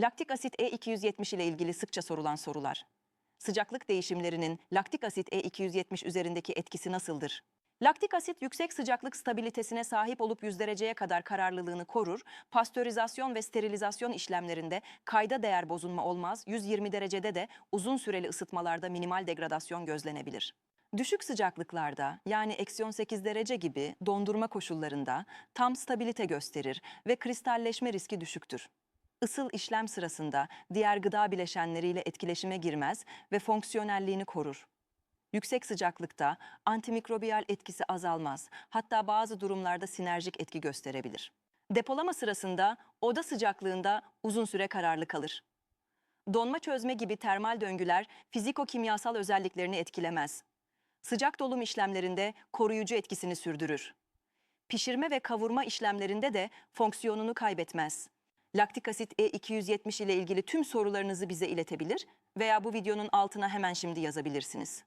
Laktik asit E270 ile ilgili sıkça sorulan sorular. Sıcaklık değişimlerinin laktik asit E270 üzerindeki etkisi nasıldır? Laktik asit yüksek sıcaklık stabilitesine sahip olup 100 dereceye kadar kararlılığını korur. Pastörizasyon ve sterilizasyon işlemlerinde kayda değer bozulma olmaz. 120 derecede de uzun süreli ısıtmalarda minimal degradasyon gözlenebilir. Düşük sıcaklıklarda yani eksi 18 derece gibi dondurma koşullarında tam stabilite gösterir ve kristalleşme riski düşüktür. Isıl işlem sırasında diğer gıda bileşenleriyle etkileşime girmez ve fonksiyonelliğini korur. Yüksek sıcaklıkta antimikrobiyal etkisi azalmaz. Hatta bazı durumlarda sinerjik etki gösterebilir. Depolama sırasında oda sıcaklığında uzun süre kararlı kalır. Donma çözme gibi termal döngüler fiziko-kimyasal özelliklerini etkilemez. Sıcak dolum işlemlerinde koruyucu etkisini sürdürür. Pişirme ve kavurma işlemlerinde de fonksiyonunu kaybetmez. Laktik asit E270 ile ilgili tüm sorularınızı bize iletebilir veya bu videonun altına hemen şimdi yazabilirsiniz.